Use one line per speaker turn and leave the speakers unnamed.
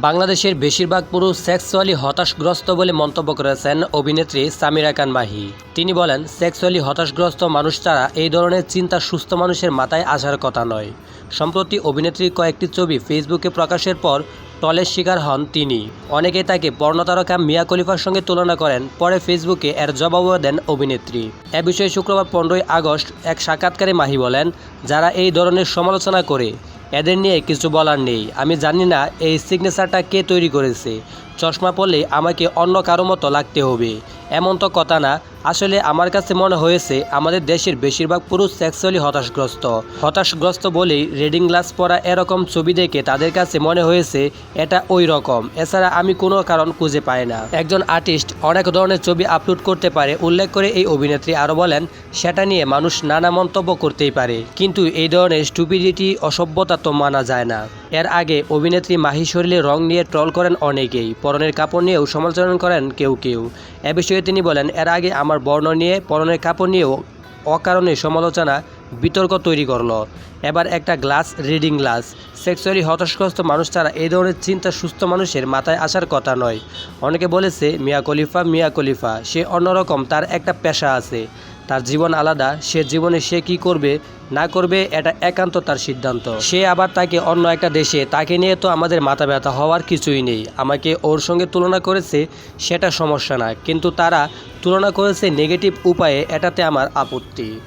বাংলাদেশের বেশিরভাগ পুরুষ সেক্সুয়ালি হতাশগ্রস্ত বলে মন্তব্য করেছেন অভিনেত্রী সামিরা খান মাহি। তিনি বলেন, সেক্সুয়ালি হতাশগ্রস্ত মানুষ ছাড়া এই ধরনের চিন্তা সুস্থ মানুষের মাথায় আসার কথা নয়। সম্প্রতি অভিনেত্রীর কয়েকটি ছবি ফেসবুকে প্রকাশের পর টলের শিকার হন তিনি। অনেকে তাকে পর্ণতারকা মিয়া খলিফার সঙ্গে তুলনা করেন, পরে ফেসবুকে এর জবাবও দেন অভিনেত্রী। এ বিষয়ে শুক্রবার পনেরোই আগস্ট এক সাক্ষাৎকারে মাহি বলেন, যারা এই ধরনের সমালোচনা করে এদের নিয়ে কিছু বলার নেই। আমি জানি না এই সিগনেচারটা কে তৈরি করেছে। চশমা পরলে আমাকে অন্য কারও মতো লাগতে হবে। এমন তো কথা না। আসলে আমার কাছে মনে হয়েছে, আমাদের দেশের বেশিরভাগ পুরুষ সেক্সুয়ালি হতাশগ্রস্ত। হতাশগ্রস্ত বলেই রিডিং গ্লাস পরা এরকম ছবি দেখে তাদের কাছে মনে হয়েছে, এটা ওই রকম। এছাড়া আমি কোনো কারণ খুঁজে পাই না। একজন আর্টিস্ট অনেক ধরনের ছবি আপলোড করতে পারে, উল্লেখ করে এই অভিনেত্রী আরও বলেন, সেটা নিয়ে মানুষ নানা মন্তব্য করতেই পারে। কিন্তু এই ধরনের স্টুপিডিটি অসভ্যতা তো মানা যায় না। এর আগে অভিনেত্রী মাহি শরীরে রং নিয়ে ট্রল করেন অনেকেই। পরনের কাপড় নিয়েও সমালোচনা করেন কেউ কেউ। এ বিষয়ে তিনি বলেন, এর আগে আমার বর্ণ নিয়ে পরনের কাপড় নিয়েও অকারণে সমালোচনা, বিতর্ক তৈরি করল। এবার একটা গ্লাস, রিডিং গ্লাস। সেক্সুয়ালি হতাশগ্রস্ত মানুষ ছাড়া এই ধরনের চিন্তা সুস্থ মানুষের মাথায় আসার কথা নয়। অনেকে বলেছে, মিয়া খলিফা মিয়া খলিফা, সে অন্যরকম, তার একটা পেশা আছে। তার জীবন আলাদা, সে জীবনে সে কি করবে, না করবে, এটা একান্ত তার সিদ্ধান্ত। সে আবার তাকে অন্য একটা দেশে, তাকে নিয়ে তো আমাদের মাথা ব্যথা হওয়ার কিছুই নেই। আমাকে ওর সঙ্গে তুলনা করেছে, সেটা সমস্যা না। কিন্তু তারা তুলনা করেছে নেগেটিভ উপায়ে, এটাতে আমার আপত্তি।